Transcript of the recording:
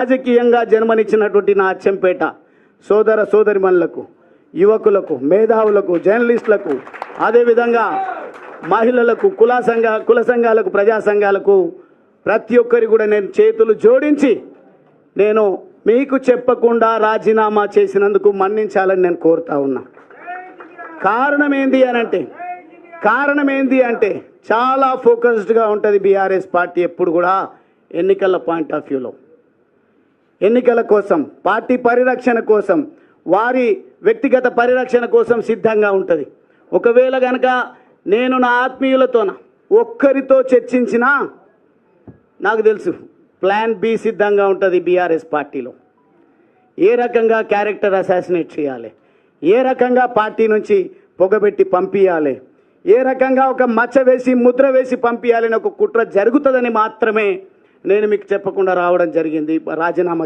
రాజకీయంగా జన్మనిచ్చినటువంటి నా అచ్చంపేట సోదర సోదరిమణులకు యువకులకు మేధావులకు జర్నలిస్టులకు అదేవిధంగా మహిళలకు కుల సంఘ కుల సంఘాలకు ప్రజా సంఘాలకు ప్రతి ఒక్కరి కూడా నేను చేతులు జోడించి నేను మీకు చెప్పకుండా రాజీనామా చేసినందుకు మన్నించాలని నేను కోరుతా ఉన్నా. కారణం ఏంది అని అంటే కారణం ఏంది అంటే చాలా ఫోకస్డ్గా ఉంటుంది బీఆర్ఎస్ పార్టీ ఎప్పుడు కూడా ఎన్నికల పాయింట్ ఆఫ్ వ్యూలో. ఎన్నికల కోసం పార్టీ పరిరక్షణ కోసం వారి వ్యక్తిగత పరిరక్షణ కోసం సిద్ధంగా ఉంటుంది. ఒకవేళ కనుక నేను నా ఆత్మీయులతోన ఒక్కరితో చర్చించినా నాకు తెలుసు ప్లాన్ బి సిద్ధంగా ఉంటుంది బీఆర్ఎస్ పార్టీలో. ఏ రకంగా క్యారెక్టర్ అసాసినేట్ చేయాలి? ఏ రకంగా పార్టీ నుంచి పొగబెట్టి పంపించాలి ఏ రకంగా ఒక మచ్చ వేసి ముద్ర వేసి పంపించాలని ఒక కుట్ర జరుగుతుందని మాత్రమే నేను మీకు చెప్పకుండా రావడం జరిగింది. రాజీనామా